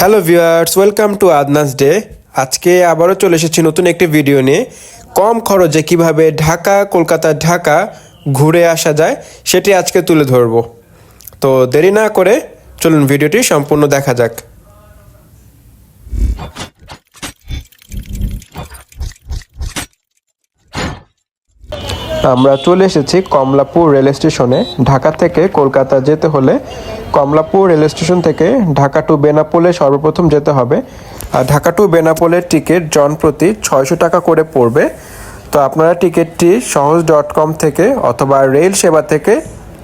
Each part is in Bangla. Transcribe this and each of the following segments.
হ্যালো ভিউয়ার্স, ওয়েলকাম টু আদনাস ডে। আজকে আবারও চলে এসেছি নতুন একটি ভিডিও নিয়ে। কম খরচে কীভাবে ঢাকা, কলকাতা, ঢাকা ঘুরে আসা যায়, সেটি আজকে তুলে ধরব। তো দেরি না করে চলুন ভিডিওটি সম্পূর্ণ দেখা যাক। আমরা চলে এসেছি কমলাপুর রেল স্টেশনে। ঢাকা থেকে কলকাতা যেতে হলে কমলাপুর রেল স্টেশন থেকে ঢাকা টু বেনাপোলে সর্বপ্রথম যেতে হবে। আর ঢাকা টু বেনাপোলের টিকিট জন প্রতি ছয়শো টাকা করে পড়বে। তো আপনারা টিকিটটি সহজ ডট কম থেকে অথবা রেল সেবা থেকে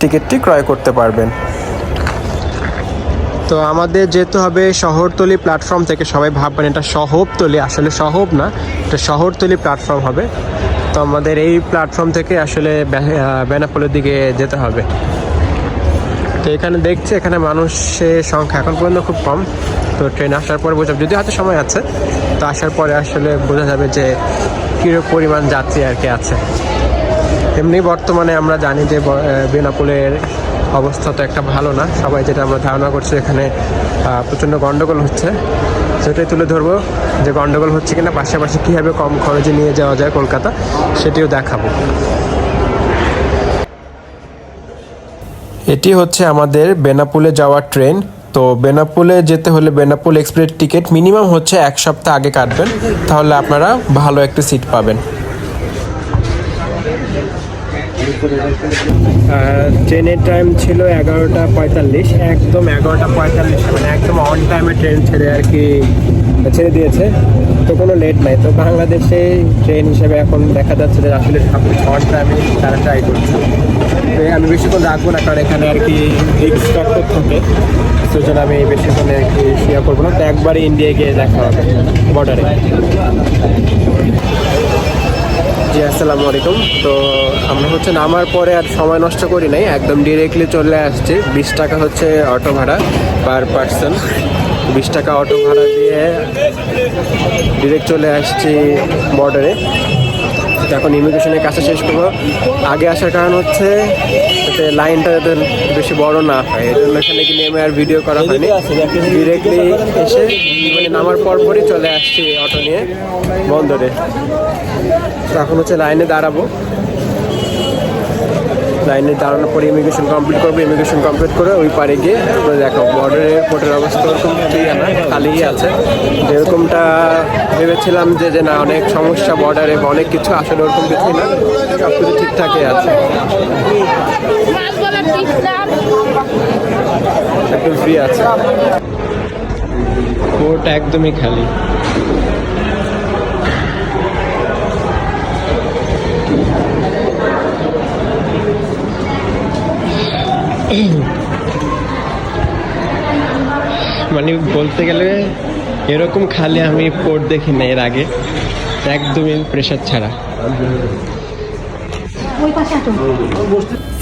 টিকিটটি ক্রয় করতে পারবেন। তো আমাদের যেতে হবে শহরতলি প্ল্যাটফর্ম থেকে। সবাই ভাববেন এটা শহরতলি। আসলে শহর না, এটা শহরতলি প্ল্যাটফর্ম হবে। তো আমাদের এই প্ল্যাটফর্ম থেকে আসলে বেনাপোলের দিকে যেতে হবে। তো এখানে দেখছি এখানে মানুষের সংখ্যা এখন পর্যন্ত খুব কম। তো ট্রেন আসার পরে বোঝা যদি হাতে সময় আছে, তো আসার পরে আসলে বোঝা যাবে যে কীরকম পরিমাণ যাত্রী আর কি আছে। এমনি বর্তমানে আমরা জানি যে বেনাপোলের অবস্থা তো একটা ভালো না। সবাই যেটা আমরা ধারণা করছি এখানে প্রচণ্ড গণ্ডগোল হচ্ছে। সেটাই তুলে ধরবো যে গন্ডগোল হচ্ছে কিনা, পাশাপাশি কীভাবে কম খরচে নিয়ে যাওয়া যায় কলকাতা। সেটিও দেখাবো। এটি হচ্ছে আমাদের বেনাপুলে যাওয়ার ট্রেন। তো বেনাপুলে যেতে হলে বেনাপুল এক্সপ্রেস টিকিট মিনিমাম হচ্ছে এক সপ্তাহ আগে কাটবেন। তাহলে আপনারা ভালো একটা সিট পাবেন। ট্রেনের টাইম ছিল এগারোটা পঁয়তাল্লিশ একদম এগারোটা পঁয়তাল্লিশ মানে একদম অন টাইমে ট্রেন ছেড়ে আর কি ছেড়ে দিয়েছে। তো কোনো লেট নাই। তো বাংলাদেশে ট্রেন হিসেবে এখন দেখা যাচ্ছে যে আসলে অন টাইমে তারা ট্রাই করছে। তো আমি বেশিক্ষণ রাখব না, কারণ এখানে আর কি রিক্স ফ্যাক্টর থাকে। সেই জন্য আমি বেশিক্ষণ আর কি ইয়ে করব না। তো একবারই ইন্ডিয়া গিয়ে দেখা হবে বর্ডারে জি, আসসালামু আলাইকুম। তো আমরা হচ্ছে নামার পরে আর সময় নষ্ট করি নাই। একদম ডিরেক্টলি চলে আসছি। বিশ টাকা হচ্ছে অটো ভাড়া পার পার্সন বিশ টাকা অটো ভাড়া দিয়ে ডিরেক্ট চলে আসছি বর্ডারে এখন ইমিগ্রেশনের কাছে শেষ করব। আগে আসার কারণ হচ্ছে যাতে লাইনটা যাতে বেশি বড় না হয়। এই জন্য এখানে কি নেমে আর ভিডিও করা হয়নি। ডিরেক্টলি এসে মানে নামার পর পরই চলে আসছি অটো নিয়ে বন্দরে। তো এখন হচ্ছে লাইনে দাঁড়াবো। লাইনে দাঁড়ানোর পরে ইমিগ্রেশন কমপ্লিট করব ইমিগ্রেশন কমপ্লিট করে ওই পারে গিয়ে দেখো বর্ডারে পোর্টের অবস্থা ওরকম খালিই আছে। যেরকমটা ভেবেছিলাম যে যে না, অনেক সমস্যা বর্ডারে বা অনেক কিছু, আসলে ওরকম কিছুই না সব কিছু ঠিকঠাকই আছে। একদম ফ্রি আছে। পোর্ট একদমই খালি। মানে বলতে গেলে এরকম খালি আমি পোর্ট দেখি না এর আগে। একদমই প্রেশার ছাড়া।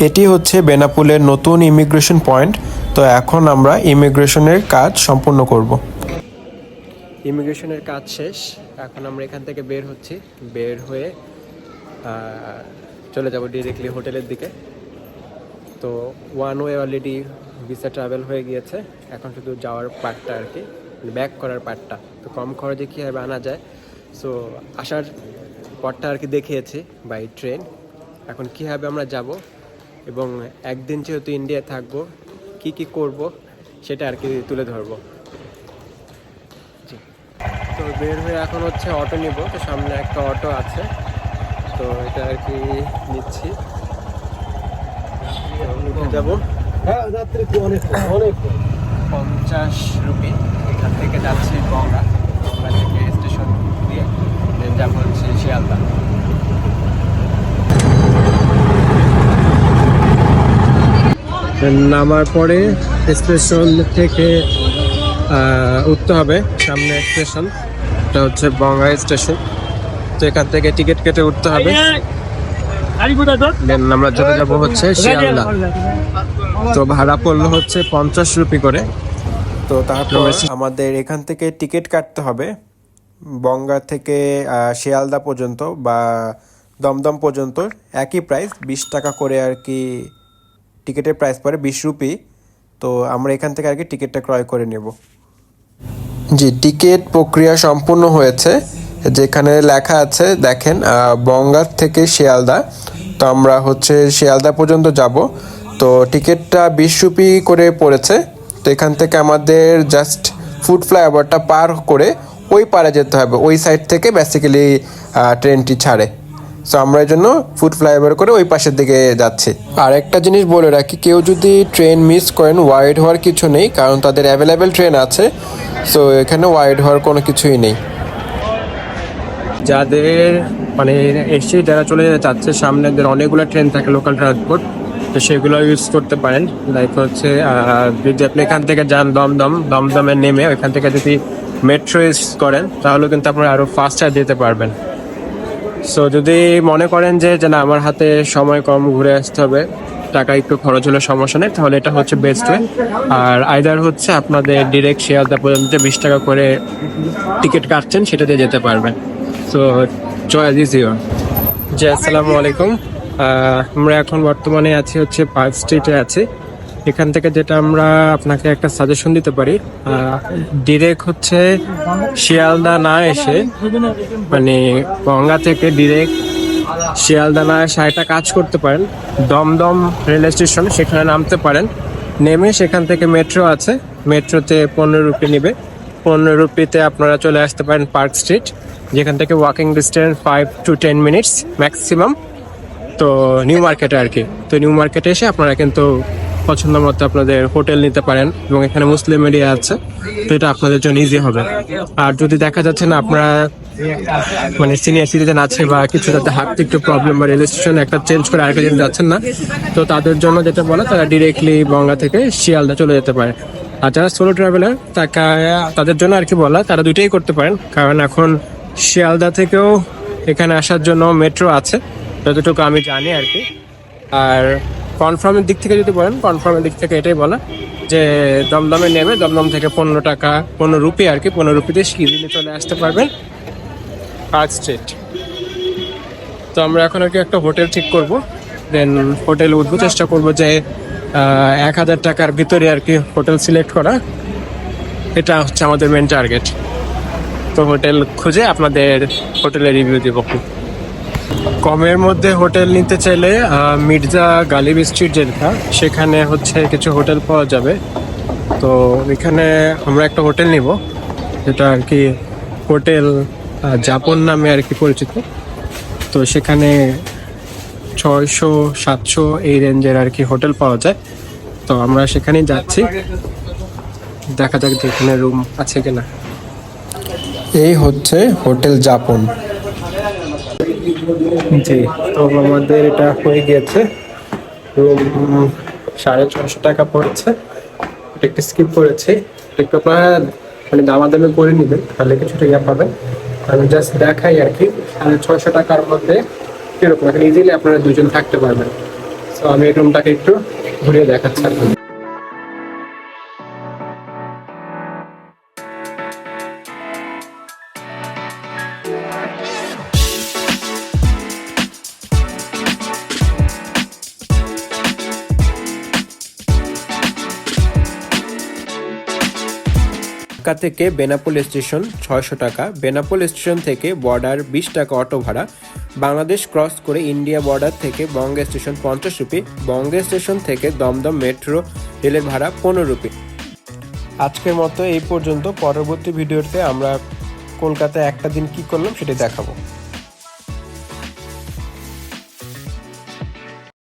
এটি হচ্ছে বেনাপুলের নতুন ইমিগ্রেশন পয়েন্ট তো এখন আমরা ইমিগ্রেশনের কাজ সম্পূর্ণ করব। ইমিগ্রেশনের কাজ শেষ এখন আমরা এখান থেকে বের হচ্ছি। বের হয়ে চলে যাব ডিরেক্টলি হোটেলের দিকে। তো one way already visa travel হয়ে গিয়েছে। এখন শুধু যাওয়ার পার্টটা আর কি ব্যাক করার পার্টটা তো কম খরচে কীভাবে আনা যায়? সো আসার পথটা আর কি দেখিয়েছি বাই ট্রেন এখন কীভাবে আমরা যাব? এবং একদিন যেহেতু ইন্ডিয়া থাকব, কি কি করব? সেটা আর কি তুলে ধরবো। তো বের হয়ে এখন হচ্ছে অটো নিব। তো সামনে একটা অটো আছে। তো এটা আর কি নিচ্ছি। যাব। পঞ্চাশ রুপি। এখান থেকে যাচ্ছি গঙ্গা গঙ্গা থেকে স্টেশন দিয়ে। দেন যাব হচ্ছে শিয়ালদা। নামার পরে স্টেশন থেকে আহ, উঠতে হবে সামনে স্টেশন। এটা হচ্ছে বঙ্গাই স্টেশন। তো এখান থেকে টিকিট কেটে উঠতে হবে। দেন আমরা চলে যাব হচ্ছে শিয়ালদা। তো ভাড়া পড়ল হচ্ছে পঞ্চাশ রুপি করে। তো তারপর আমাদের এখান থেকে টিকিট কাটতে হবে। বঙ্গা থেকে শিয়ালদা পর্যন্ত বা দমদম পর্যন্ত একই প্রাইস বিশ টাকা করে আর কি টিকিটের প্রাইস পড়ে বিশ রুপি। তো আমরা এখান থেকে আর কি টিকিটটা ক্রয় করে নেব। জি টিকিট প্রক্রিয়া সম্পূর্ণ হয়েছে। যেখানে লেখা আছে, দেখেন বঙ্গার থেকে শিয়ালদা। তো আমরা হচ্ছে শিয়ালদা পর্যন্ত যাব। তো টিকিটটা বিশ রুপি করে পড়েছে। তো এখান থেকে আমাদের জাস্ট ফুড ফ্লাইওভারটা পার করে ওই পারে যেতে হবে। ওই সাইড থেকে বেসিক্যালি ট্রেনটি ছাড়ে। সো আমরা এই জন্য ফুড ফ্লাইওভার করে ওই পাশের দিকে যাচ্ছি। আর একটা জিনিস বলে রাখি, কেউ যদি ট্রেন মিস করেন ওয়াইড হওয়ার কিছু নেই, কারণ তাদের অ্যাভেলেবেল ট্রেন আছে। সো এখানে ওয়াইড হওয়ার কোনো কিছুই নেই। যাদের মানে এসে যারা চলে যেতে চাচ্ছে সামনে অনেকগুলো ট্রেন থাকে লোকাল ট্রান্সপোর্ট তো সেগুলো ইউজ করতে পারেন। লাইক হচ্ছে যদি আপনি এখান থেকে যান দমদম, দমদমে নেমে ওইখান থেকে যদি মেট্রো ইউজ করেন, তাহলে কিন্তু আপনারা আরও ফাস্টার যেতে পারবেন। সো যদি মনে করেন যে না, আমার হাতে সময় কম, ঘুরে আসতে হবে, টাকা একটু খরচ হলে সমস্যা নেই, তাহলে এটা হচ্ছে বেস্ট ওয়ে আর আইদার হচ্ছে আপনাদের ডিরেক্ট শিয়ালদা পর্যন্ত বিশ টাকা করে টিকিট কাটছেন সেটা দিয়ে যেতে পারবেন। সো চয়েস ইজ ইউর জি, আসসালামু আলাইকুম। আমরা এখন বর্তমানে আছি হচ্ছে পার্ক স্ট্রিটে আছি। এখান থেকে যেটা আমরা আপনাকে একটা সাজেশন দিতে পারি ডিরেক্ট হচ্ছে শিয়ালদা না এসে মানে গঙ্গা থেকে ডিরেক্ট শিয়ালদা না এসে একটা কাজ করতে পারেন। দমদম রেল স্টেশন, সেখানে নামতে পারেন। নেমে সেখান থেকে মেট্রো আছে। মেট্রোতে পনেরো রুপি নেবে। পনেরো রুপিতে আপনারা চলে আসতে পারেন পার্ক স্ট্রিট যেখান থেকে walking distance five to ten minutes maximum তো নিউ মার্কেটে আর কি। তো নিউ মার্কেটে এসে আপনারা কিন্তু পছন্দ মতো আপনাদের হোটেল নিতে পারেন এবং এখানে মুসলিম এরিয়া আছে। তো এটা আপনাদের জন্য ইজি হবে। আর যদি দেখা যাচ্ছে না আপনারা মানে সিনিয়র সিটিজেন আছে বা কিছু যাতে হাঁটতে একটু প্রবলেম বা রেল স্টেশন একটা চেঞ্জ করে আরেকটা জিনিস যাচ্ছেন না, তো তাদের জন্য যেটা বলে তারা ডিরেক্টলি বঙ্গা থেকে শিয়ালদা চলে যেতে পারে। আর যারা সোলো ট্রাভেলার তাকে তাদের জন্য আর কি বলা, তারা দুইটাই করতে পারেন। কারণ এখন শিয়ালদা থেকেও এখানে আসার জন্য মেট্রো আছে। যতটুকু আমি জানি আর কি। আর কনফার্মের দিক থেকে যদি বলেন কনফার্মের দিক থেকে এটাই বলা যে দমদমে নেমে দমদম থেকে পনেরো টাকা, পনেরো রুপি আর কি, পনেরো রুপিতে ইজিলি চলে আসতে পারবেন পার্ক স্ট্রিট তো আমরা এখন আর কি একটা হোটেল ঠিক করব। দেন হোটেল উঠবো, চেষ্টা করব যে এক হাজার টাকার ভিতরে আর কি হোটেল সিলেক্ট করা। এটা হচ্ছে আমাদের মেন টার্গেট তো হোটেল খুঁজে আপনাদের হোটেলের রিভিউ দেবো। কমের মধ্যে হোটেল নিতে চাইলে মির্জা গালিব স্ট্রিট যেটা, সেখানে হচ্ছে কিছু হোটেল পাওয়া যাবে। তো এখানে আমরা একটা হোটেল নিব, যেটা আর কি হোটেল জাপন নামে আর কি পরিচিত। তো সেখানে ছয়শো, সাতশো এই রেঞ্জের আর কি হোটেল পাওয়া যায়। তো আমরা সেখানেই যাচ্ছি। দেখা যাক যে এখানে রুম আছে কিনা। এই হচ্ছে হোটেল যাপন জি, তো আমাদের এটা হয়ে গিয়েছে। রুম সাড়ে ছশো টাকা পড়েছে। এটা একটু স্কিপ করেছি। একটু আপনারা মানে দামাদামি করে নেবেন, তাহলে কিছুটা ইয়া পাবেন। আমি জাস্ট দেখাই আর কি, সাড়ে ছয়শো টাকার মধ্যে কীরকম, এখানে ইজিলি আপনারা দুজন থাকতে পারবেন। তো আমি এই রুমটাকে একটু ঘুরিয়ে দেখাচ্ছি আপনাদের। ঢাকা থেকে বেনাপোল স্টেশন ছয়শো টাকা, বেনাপোল স্টেশন থেকে বর্ডার বিশ টাকা অটো ভাড়া, বাংলাদেশ ক্রস করে ইন্ডিয়া বর্ডার থেকে বঙ্গে স্টেশন পঞ্চাশ রুপি, বঙ্গে স্টেশন থেকে দমদম মেট্রো রেলের ভাড়া পনেরো রুপি। আজকের মতো এই পর্যন্ত। পরবর্তী ভিডিওতে আমরা কলকাতায় একটা দিন কি করলাম সেটা দেখাবো।